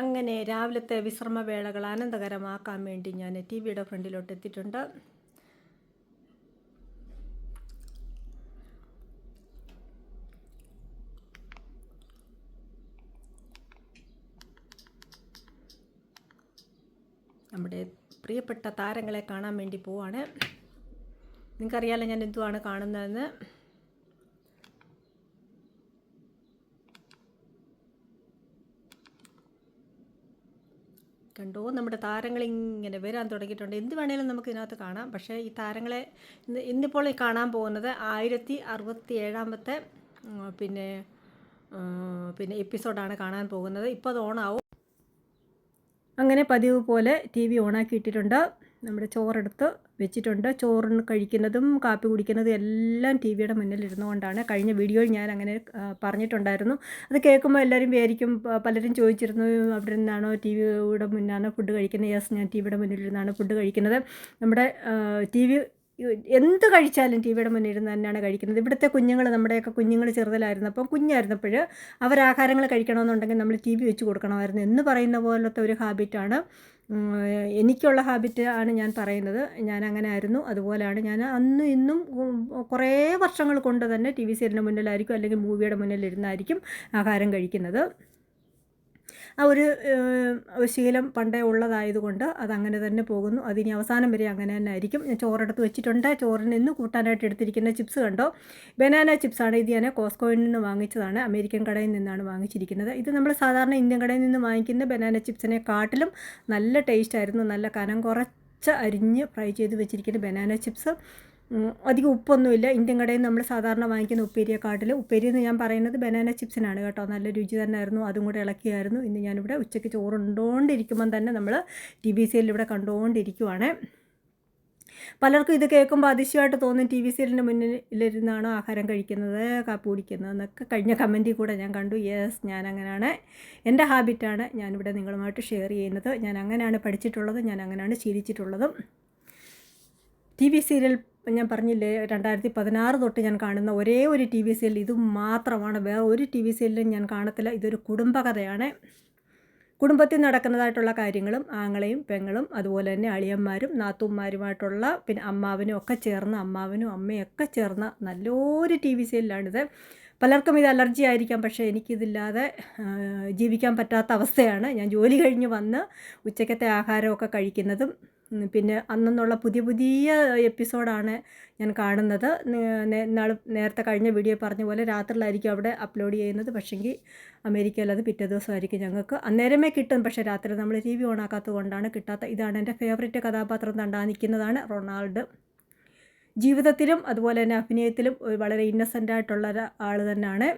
അങ്ങനെ രാവിലത്തെ വിശ്രമവേളകൾ ആനന്ദകരമാക്കാൻ വേണ്ടി ഞാൻ ടി വിയുടെ ഫ്രണ്ടിലോട്ട് എത്തിയിട്ടുണ്ട്. നമ്മുടെ പ്രിയപ്പെട്ട താരങ്ങളെ കാണാൻ വേണ്ടി പോവാണ്. നിങ്ങൾക്കറിയാലോ ഞാൻ എന്തുവാണ് കാണുന്നതെന്ന്? കണ്ടോ? നമ്മുടെ താരങ്ങൾ ഇങ്ങനെ വരാൻ തുടങ്ങിയിട്ടുണ്ട്. എന്ത് വേണേലും നമുക്ക് ഇതിനകത്ത് കാണാം. പക്ഷേ ഈ താരങ്ങളെ ഇന്ന് ഇന്നിപ്പോൾ കാണാൻ പോകുന്നത് ആയിരത്തി അറുപത്തി ഏഴാമത്തെ പിന്നെ പിന്നെ എപ്പിസോഡാണ് കാണാൻ പോകുന്നത്. ഇപ്പോൾ അത് ഓണാവും. അങ്ങനെ പതിവ് പോലെ ടി വി ഓണാക്കി ഇട്ടിട്ടുണ്ട് നമ്മുടെ ചോറെടുത്ത് വെച്ചിട്ടുണ്ട്. ചോറിന് കഴിക്കുന്നതും കാപ്പി കുടിക്കുന്നതും എല്ലാം ടി വിയുടെ മുന്നിൽ കഴിഞ്ഞ വീഡിയോയിൽ ഞാൻ അങ്ങനെ പറഞ്ഞിട്ടുണ്ടായിരുന്നു. അത് കേൾക്കുമ്പോൾ എല്ലാവരും വിചാരിക്കും പലരും ചോദിച്ചിരുന്നു അവിടെ നിന്നാണോ ടി വിയുടെ മുന്നാണോ ഫുഡ് കഴിക്കുന്നത്? യെസ് ഞാൻ ടി വിയുടെ മുന്നിൽ ഇരുന്നാണ് ഫുഡ് കഴിക്കുന്നത്. നമ്മുടെ ടി വി എന്ത് കഴിച്ചാലും ടി വിയുടെ മുന്നിൽ ഇരുന്ന് തന്നെയാണ് കഴിക്കുന്നത്. ഇവിടുത്തെ കുഞ്ഞുങ്ങൾ നമ്മുടെയൊക്കെ കുഞ്ഞുങ്ങൾ ചെറുതിലായിരുന്നപ്പോൾ കുഞ്ഞായിരുന്നപ്പോൾ അവർ ആഹാരങ്ങൾ കഴിക്കണമെന്നുണ്ടെങ്കിൽ നമ്മൾ ടി വി വെച്ച് കൊടുക്കണമായിരുന്നു എന്ന് പറയുന്ന പോലത്തെ ഒരു ഹാബിറ്റാണ്. എനിക്കുള്ള ഹാബിറ്റ് ആണ് ഞാൻ പറയുന്നത്. ഞാൻ അങ്ങനെ ആയിരുന്നു. അതുപോലെയാണ് ഞാൻ അന്നും ഇന്നും കുറേ വർഷങ്ങൾ കൊണ്ട് തന്നെ ടി വി സീരിയലിന്റെ മുന്നിലായിരിക്കും അല്ലെങ്കിൽ മൂവിയുടെ മുന്നിലിരുന്നായിരിക്കും ആഹാരം കഴിക്കുന്നത്. ആ ഒരു ശീലം പണ്ടേ ഉള്ളതായതുകൊണ്ട് അതങ്ങനെ തന്നെ പോകുന്നു. അതിനി അവസാനം വരെ അങ്ങനെ തന്നെ ആയിരിക്കും. ഞാൻ ചോറെടുത്ത് വെച്ചിട്ടുണ്ട്. ചോറിന് ഇന്ന് കൂട്ടാനായിട്ട് എടുത്തിരിക്കുന്ന ചിപ്സ് കണ്ടോ? ബനാന ചിപ്സാണ് ഇത് ഞാൻ കോസ്കോയിൽ നിന്ന് വാങ്ങിച്ചതാണ്. അമേരിക്കൻ കടയിൽ നിന്നാണ് വാങ്ങിച്ചിരിക്കുന്നത്. ഇത് നമ്മൾ സാധാരണ ഇന്ത്യൻ കടയിൽ നിന്ന് വാങ്ങിക്കുന്ന ബനാന ചിപ്സിനെ കാട്ടിലും നല്ല ടേസ്റ്റ് ആയിരുന്നു. നല്ല കനം കുറച്ച് അരിഞ്ഞ് ഫ്രൈ ചെയ്ത് വെച്ചിരിക്കുന്ന ബനാന ചിപ്സ്. അധികം ഉപ്പൊന്നുമില്ല. ഇന്ത്യൻ കടയിൽ നമ്മൾ സാധാരണ വാങ്ങിക്കുന്ന ഉപ്പേരിയെക്കാട്ടിൽ ഉപ്പേരി എന്ന് ഞാൻ പറയുന്നത് ബനാന ചിപ്സിനാണ് കേട്ടോ. നല്ല രുചി തന്നെയായിരുന്നു. അതും കൂടെ ഇളക്കിയായിരുന്നു. ഇന്ന് ഞാനിവിടെ ഉച്ചയ്ക്ക് ചോറുണ്ടോണ്ടിരിക്കുമ്പം തന്നെ നമ്മൾ ടി വി സിയിൽ ഇവിടെ കണ്ടുകൊണ്ടിരിക്കുവാണ് പലർക്കും ഇത് കേൾക്കുമ്പോൾ അതിശയമായിട്ട് തോന്നും ടി വി സീരിയലിന്റെ മുന്നിലിരുന്നാണോ ആഹാരം കഴിക്കുന്നത് കാപ്പി കുടിക്കുന്നത് എന്നൊക്കെ കഴിഞ്ഞ കമന്റിൽ കൂടെ ഞാൻ കണ്ടു. യെസ് ഞാൻ അങ്ങനെയാണ് എന്റെ ഹാബിറ്റാണ് ഞാനിവിടെ നിങ്ങളുമായിട്ട് ഷെയർ ചെയ്യുന്നത്. ഞാൻ അങ്ങനെയാണ് പഠിച്ചിട്ടുള്ളത് ഞാൻ അങ്ങനെയാണ് ശീലിച്ചിട്ടുള്ളതും. ടി വി സീരിയൽ ഞാൻ പറഞ്ഞില്ലേ രണ്ടായിരത്തി പതിനാറ് തൊട്ട് ഞാൻ കാണുന്ന ഒരേ ഒരു ടി വി സീരിയൽ ഇത് മാത്രമാണ്. വേറെ ഒരു ടി വി സീരിയലും ഞാൻ കാണത്തില്ല. ഇതൊരു കുടുംബകഥയാണ്. കുടുംബത്തിൽ നടക്കുന്നതായിട്ടുള്ള കാര്യങ്ങളും ആങ്ങളെയും പെങ്ങളും അതുപോലെ തന്നെ അളിയന്മാരും നാത്തൂന്മാരുമായിട്ടുള്ള പിന്നെ അമ്മാവനും ഒക്കെ ചേർന്ന് അമ്മാവനും അമ്മയൊക്കെ ചേർന്ന നല്ലൊരു ടി വി സീരിയലാണിത് പലർക്കും ഇത് അലർജി ആയിരിക്കാം പക്ഷേ എനിക്കിതില്ലാതെ ജീവിക്കാൻ പറ്റാത്ത അവസ്ഥയാണ്. ഞാൻ ജോലി കഴിഞ്ഞ് വന്ന് ഉച്ചക്കത്തെ ആഹാരമൊക്കെ കഴിക്കുന്നതും പിന്നെ അന്നുള്ള പുതിയ പുതിയ എപ്പിസോഡാണ് ഞാൻ കാണുന്നത്. നാൾ നേരത്തെ കഴിഞ്ഞ വീഡിയോ പറഞ്ഞ പോലെ രാത്രിയിലായിരിക്കും അവിടെ അപ്ലോഡ് ചെയ്യുന്നത്. പക്ഷേങ്കിൽ അമേരിക്കയിൽ അത് പിറ്റേ ദിവസമായിരിക്കും ഞങ്ങൾക്ക്. അന്നേരമേ കിട്ടും. പക്ഷേ രാത്രി നമ്മൾ ടി വി ഓണാക്കാത്തത് കൊണ്ടാണ് കിട്ടാത്ത. ഇതാണ് എന്റെ ഫേവറേറ്റ് കഥാപാത്രം തണ്ടാനിക്കുന്നതാണ് റൊണാൾഡ്. ജീവിതത്തിലും അതുപോലെ തന്നെ അഭിനയത്തിലും വളരെ ഇന്നസെന്റ് ആയിട്ടുള്ള ആൾ തന്നെയാണ്.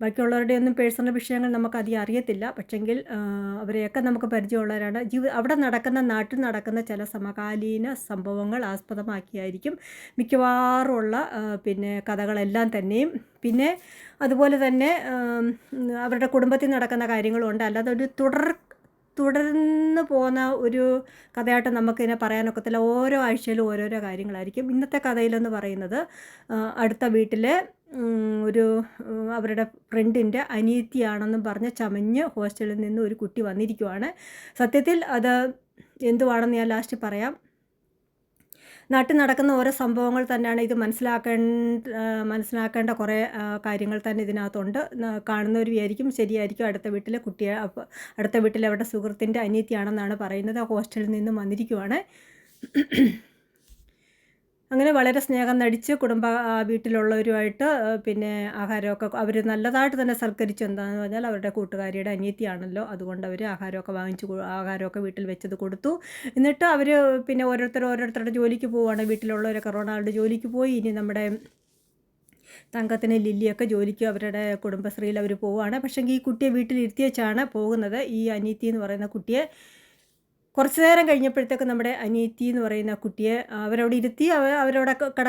ബാക്കിയുള്ളവരുടെ ഒന്നും പേഴ്സണൽ വിഷയങ്ങൾ നമുക്ക് അധികം അറിയത്തില്ല. പക്ഷെങ്കിൽ അവരെയൊക്കെ നമുക്ക് പരിചയമുള്ളവരാണ്. ജീവി അവിടെ നടക്കുന്ന നാട്ടിൽ നടക്കുന്ന ചില സമകാലീന സംഭവങ്ങൾ ആസ്പദമാക്കിയായിരിക്കും മിക്കവാറുമുള്ള പിന്നെ കഥകളെല്ലാം തന്നെയും. പിന്നെ അതുപോലെ തന്നെ അവരുടെ കുടുംബത്തിൽ നടക്കുന്ന കാര്യങ്ങളുണ്ട് അല്ലാതെ ഒരു തുടർ തുടർന്ന് പോകുന്ന ഒരു കഥയായിട്ട് നമുക്കിതിനെ പറയാനൊക്കത്തില്ല ഓരോ ആഴ്ചയിലും ഓരോരോ കാര്യങ്ങളായിരിക്കും. ഇന്നത്തെ കഥയിലെന്ന് പറയുന്നത് അടുത്ത വീട്ടിലെ ഒരു അവരുടെ ഫ്രണ്ടിന്റെ അനിയത്തിയാണെന്നും പറഞ്ഞ് ചമഞ്ഞ് ഹോസ്റ്റലിൽ നിന്ന് ഒരു കുട്ടി വന്നിരിക്കുവാണ്. സത്യത്തിൽ അത് എന്തുവാണെന്ന് ഞാൻ ലാസ്റ്റ് പറയാം. നാട്ടിൽ നടക്കുന്ന ഓരോ സംഭവങ്ങൾ തന്നെയാണ് ഇത് മനസ്സിലാക്കേണ്ട മനസ്സിലാക്കേണ്ട കുറേ കാര്യങ്ങൾ തന്നെ ഇതിനകത്തുണ്ട്. കാണുന്നവർ വിചാരിക്കും ശരിയായിരിക്കും അടുത്ത വീട്ടിലെ കുട്ടിയെ അടുത്ത വീട്ടിലെ അവരുടെ സുഹൃത്തിന്റെ അനിയത്തിയാണെന്നാണ് പറയുന്നത്. ആ ഹോസ്റ്റലിൽ നിന്നും വന്നിരിക്കുവാണ്. അങ്ങനെ വളരെ സ്നേഹം നടിച്ച് കുടുംബ വീട്ടിലുള്ളവരുമായിട്ട് പിന്നെ ആഹാരമൊക്കെ അവർ നല്ലതായിട്ട് തന്നെ സൽക്കരിച്ചു. എന്താണെന്ന് പറഞ്ഞാൽ അവരുടെ കൂട്ടുകാരിയുടെ അനിയത്തിയാണല്ലോ. അതുകൊണ്ട് അവർ ആഹാരമൊക്കെ വാങ്ങിച്ചു ആഹാരമൊക്കെ വീട്ടിൽ വെച്ചത് കൊടുത്തു. എന്നിട്ട് അവർ പിന്നെ ഓരോരുത്തർ ഓരോരുത്തരുടെ ജോലിക്ക് പോവുകയാണ്. വീട്ടിലുള്ളവരൊക്കെ റൊണാൾഡ് ജോലിക്ക് പോയി. ഇനി നമ്മുടെ തങ്കത്തിന് ലില്ലിയൊക്കെ ജോലിക്ക് അവരുടെ കുടുംബശ്രീയിൽ അവർ പോവുകയാണ്. പക്ഷേങ്കിൽ ഈ കുട്ടിയെ വീട്ടിലിരുത്തിയച്ചാണ് പോകുന്നത്. ഈ അനീത്തി എന്ന് പറയുന്ന കുട്ടിയെ കുറച്ച് നേരം കഴിഞ്ഞപ്പോഴത്തേക്ക് നമ്മുടെ അനിയത്തി എന്ന് പറയുന്ന കുട്ടിയെ അവരവിടെ ഇരുത്തി അവ അവരവിടെ കട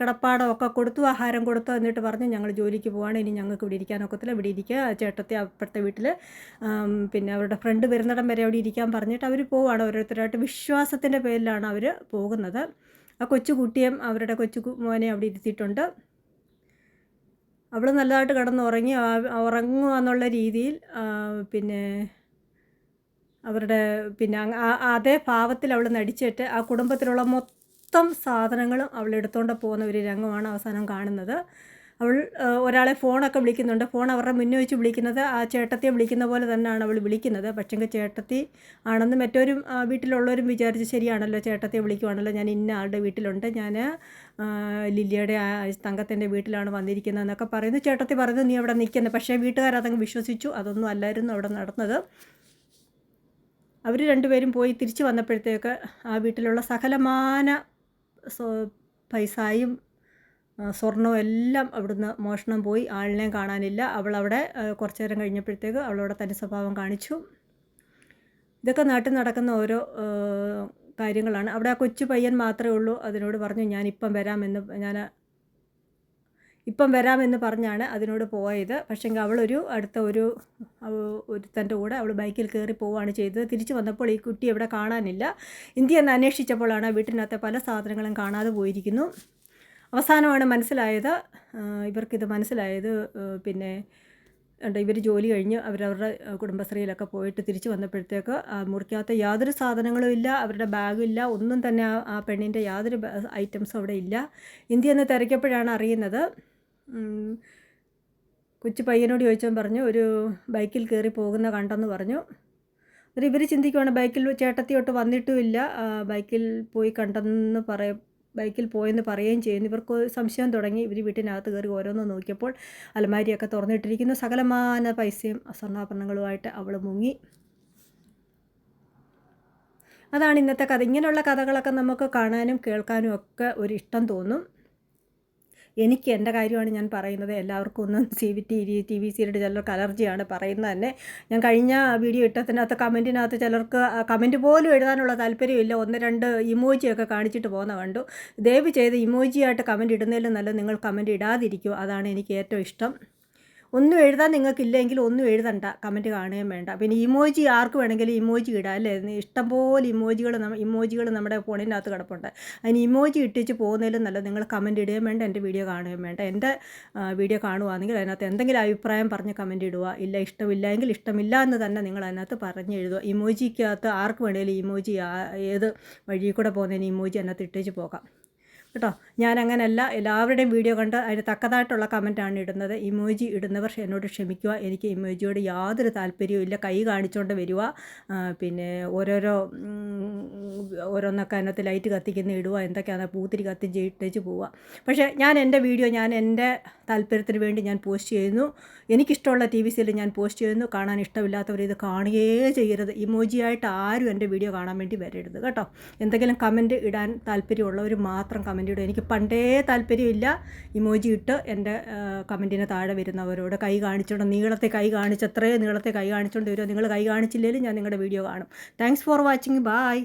കടപ്പാടമൊക്കെ കൊടുത്തു ആഹാരം കൊടുത്തു എന്നിട്ട് പറഞ്ഞു ഞങ്ങൾ ജോലിക്ക് പോവാണ്. ഇനി ഞങ്ങൾക്ക് ഇവിടെ ഇരിക്കാനൊക്കത്തില്ല ഇവിടെ ഇരിക്കുക ചേട്ടത്തി അപ്പുറത്തെ വീട്ടിൽ പിന്നെ അവരുടെ ഫ്രണ്ട് വരുന്നിടം വരെ അവിടെ ഇരിക്കാൻ പറഞ്ഞിട്ട് അവർ പോവുകയാണ് ഓരോരുത്തരായിട്ട് വിശ്വാസത്തിന്റെ പേരിലാണ് അവർ പോകുന്നത്. ആ കൊച്ചു കുട്ടിയും അവരുടെ കൊച്ചു മോനെ അവിടെ ഇരുത്തിയിട്ടുണ്ട്. അവൾ നല്ലതായിട്ട് കിടന്ന് ഉറങ്ങി ഉറങ്ങുക എന്നുള്ള രീതിയിൽ പിന്നെ അവരുടെ പിന്നെ അതേ ഭാവത്തിൽ അവൾ നടിച്ചിട്ട് ആ കുടുംബത്തിലുള്ള മൊത്തം സാധനങ്ങളും അവൾ എടുത്തുകൊണ്ട് പോകുന്ന ഒരു രംഗമാണ് അവസാനം കാണുന്നത്. അവൾ ഒരാളെ ഫോണൊക്കെ വിളിക്കുന്നുണ്ട്. ഫോൺ അവരുടെ മുന്നേ വെച്ച് വിളിക്കുന്നത് ആ ചേട്ടത്തിയെ വിളിക്കുന്ന പോലെ തന്നെയാണ് അവൾ വിളിക്കുന്നത്. പക്ഷെങ്കിൽ ചേട്ടത്തി ആണെന്ന് മറ്റൊരു വീട്ടിലുള്ളവരും വിചാരിച്ച് ശരിയാണല്ലോ ചേട്ടത്തിയെ വിളിക്കുവാണല്ലോ. ഞാൻ ഇന്ന ആളുടെ വീട്ടിലുണ്ട്. ഞാൻ ലില്ലിയുടെ തങ്കത്തിന്റെ വീട്ടിലാണ് വന്നിരിക്കുന്നത് എന്നൊക്കെ പറയുന്നു. ചേട്ടത്തി പറയുന്നു നീ അവിടെ നിൽക്കുന്നത് പക്ഷേ വീട്ടുകാരതങ്ങ് വിശ്വസിച്ചു. അതൊന്നും അല്ലായിരുന്നു അവിടെ നടന്നത്. അവർ രണ്ടുപേരും പോയി തിരിച്ചു വന്നപ്പോഴത്തേക്ക് ആ വീട്ടിലുള്ള സകലമാന പൈസയും സ്വർണവും എല്ലാം അവിടുന്ന് മോഷണം പോയി. ആളിനെയും കാണാനില്ല. അവൾ അവിടെ കുറച്ചു നേരം കഴിഞ്ഞപ്പോഴത്തേക്ക് അവളവിടെ തനി സ്വഭാവം കാണിച്ചു. ഇതൊക്കെ നാട്ടിൽ നടക്കുന്ന ഓരോ കാര്യങ്ങളാണ്. അവിടെ ആ കൊച്ചു പയ്യൻ മാത്രമേ ഉള്ളൂ. അതിനോട് പറഞ്ഞു ഞാനിപ്പം വരാമെന്ന് ഞാൻ ഇപ്പം വരാമെന്ന് പറഞ്ഞാണ് അതിനോട് പോയത്. പക്ഷേങ്കിൽ അവളൊരു അടുത്ത ഒരു ഒരു ഒരുത്തന്റെ കൂടെ അവൾ ബൈക്കിൽ കയറി പോവുകയാണ് ചെയ്തത്. തിരിച്ചു വന്നപ്പോൾ ഈ കുട്ടി എവിടെ കാണാനില്ല. ഇന്ത്യ എന്ന് അന്വേഷിച്ചപ്പോഴാണ് വീട്ടിനകത്തെ പല സാധനങ്ങളും കാണാതെ പോയിരിക്കുന്നു. അവസാനമാണ് മനസ്സിലായത്. ഇവർക്കിത് മനസ്സിലായത് പിന്നെ ഇവർ ജോലി കഴിഞ്ഞ് അവരവരുടെ കുടുംബശ്രീയിലൊക്കെ പോയിട്ട് തിരിച്ചു വന്നപ്പോഴത്തേക്ക് ആ മുറിക്കകത്ത് യാതൊരു സാധനങ്ങളും ഇല്ല അവരുടെ ബാഗില്ല ഒന്നും തന്നെ ആ പെണ്ണിന്റെ യാതൊരു ഐറ്റംസും അവിടെ ഇല്ല. ഇന്ത്യ എന്ന് തിരക്കിയപ്പോഴാണ് അറിയുന്നത്. കൊച്ചു പയ്യനോട് ചോദിച്ചാൽ പറഞ്ഞു ഒരു ബൈക്കിൽ കയറി പോകുന്ന കണ്ടെന്ന് പറഞ്ഞു. എന്നിട്ട് ഇവർ ചിന്തിക്കുവാണ് ബൈക്കിൽ ചേട്ടത്തിയോട്ട് വന്നിട്ടുമില്ല. ബൈക്കിൽ പോയി കണ്ടെന്ന് പറയ ബൈക്കിൽ പോയെന്ന് പറയുകയും ചെയ്യുന്നു. ഇവർക്ക് സംശയം തുടങ്ങി. ഇവർ വീട്ടിനകത്ത് കയറി ഓരോന്ന് നോക്കിയപ്പോൾ അലമാരിയൊക്കെ തുറന്നിട്ടിരിക്കുന്നു. സകലമാന പൈസയും സ്വർണാഭരണങ്ങളുമായിട്ട് അവൾ മുങ്ങി. അതാണ് ഇന്നത്തെ കഥ. ഇങ്ങനെയുള്ള കഥകളൊക്കെ നമുക്ക് കാണാനും കേൾക്കാനും ഒക്കെ ഒരു ഇഷ്ടം തോന്നും. എനിക്ക് എന്റെ കാര്യമാണ് ഞാൻ പറയുന്നത്. എല്ലാവർക്കും ഒന്നും C V T V T V serial ചിലർക്ക് അലർജിയാണ് പറയുന്നത് തന്നെ. ഞാൻ കഴിഞ്ഞ വീഡിയോ ഇട്ടതിനകത്ത് കമന്റിനകത്ത് ചിലർക്ക് കമന്റ് പോലും എഴുതാനുള്ള താല്പര്യമില്ല. ഒന്ന് രണ്ട് ഇമോജിയൊക്കെ കാണിച്ചിട്ട് പോകുന്ന കണ്ടു. ദയവ് ചെയ്ത് ഇമോജിയായിട്ട് കമന്റ് ഇടുന്നതിലും നല്ല നിങ്ങൾ കമന്റ് ഇടാതിരിക്കും. അതാണ് എനിക്ക് ഏറ്റവും ഇഷ്ടം. ഒന്നും എഴുതാൻ നിങ്ങൾക്കില്ലെങ്കിൽ ഒന്നും എഴുതണ്ട. കമന്റ് കാണുകയും വേണ്ട. പിന്നെ ഇമോജി ആർക്ക് വേണമെങ്കിലും ഇമോജി ഇടാം അല്ലേ? ഇഷ്ടംപോലെ ഇമോജികൾ ഇമോജികൾ നമ്മുടെ ഫോണിനകത്ത് കിടപ്പുണ്ട്. അതിന് ഇമോജി ഇട്ടിച്ച് പോകുന്നതിലും നല്ല നിങ്ങൾ കമന്റ് ഇടുകയും വേണ്ട എന്റെ വീഡിയോ കാണുകയും വേണ്ട. എന്റെ വീഡിയോ കാണുവാണെങ്കിൽ അതിനകത്ത് എന്തെങ്കിലും അഭിപ്രായം പറഞ്ഞ് കമന്റ് ഇടുക. ഇല്ല ഇഷ്ടമില്ലെങ്കിൽ ഇഷ്ടമില്ല എന്ന് തന്നെ നിങ്ങൾ അതിനകത്ത് പറഞ്ഞ് എഴുതുക. ഇമോജിക്കകത്ത് ആർക്ക് വേണമെങ്കിലും ഇമോജി ഏത് വഴിയിൽ കൂടെ പോകുന്നതിന് ഇമോജി അതിനകത്ത് ഇട്ടിച്ച് പോകാം. കേട്ടോ? ഞാൻ എല്ലാവരുടെയും വീഡിയോ കണ്ട് അതിന് തക്കതായിട്ടുള്ള കമന്റാണ് ഇടുന്നത്. ഇമോജി ഇടുന്നവർ എന്നോട് ക്ഷമിക്കുക. എനിക്ക് ഇമോജിയോട് യാതൊരു താല്പര്യവും ഇല്ല. കൈ കാണിച്ചുകൊണ്ട് വരിക പിന്നെ ഓരോരോ ഓരോന്നൊക്കെ അതിനകത്ത് ലൈറ്റ് കത്തിക്കുന്ന ഇടുക എന്തൊക്കെയാണ് പൂത്തിരി കത്തിച്ച് ഇട്ടേച്ച് പോവുക. പക്ഷേ ഞാൻ എന്റെ വീഡിയോ ഞാൻ എന്റെ താല്പര്യത്തിന് വേണ്ടി ഞാൻ പോസ്റ്റ് ചെയ്യുന്നു. എനിക്കിഷ്ടമുള്ള ടി വി സിയിൽ ഞാൻ പോസ്റ്റ് ചെയ്യുന്നു. കാണാൻ ഇഷ്ടമില്ലാത്തവർ ഇത് കാണുകയേ ചെയ്യരുത്. ഇമോജിയായിട്ട് ആരും എന്റെ വീഡിയോ കാണാൻ വേണ്ടി വരരുത് കേട്ടോ. എന്തെങ്കിലും കമന്റ് ഇടാൻ താല്പര്യമുള്ളവർ മാത്രം കമന്റ് ഇടും എനിക്ക് പണ്ടേ താല്പര്യമില്ല ഇമോജി ഇട്ട് എന്റെ കമന്റിന് താഴെ വരുന്നവരോട് കൈ കാണിച്ചുകൊണ്ട് നീളത്തെ കൈ കാണിച്ച് അത്രയും നീളത്തെ കൈ കാണിച്ചുകൊണ്ട് വരുമോ നിങ്ങൾ കൈ കാണിച്ചില്ലെങ്കിലും ഞാൻ നിങ്ങളുടെ വീഡിയോ കാണും. Thanks for watching bye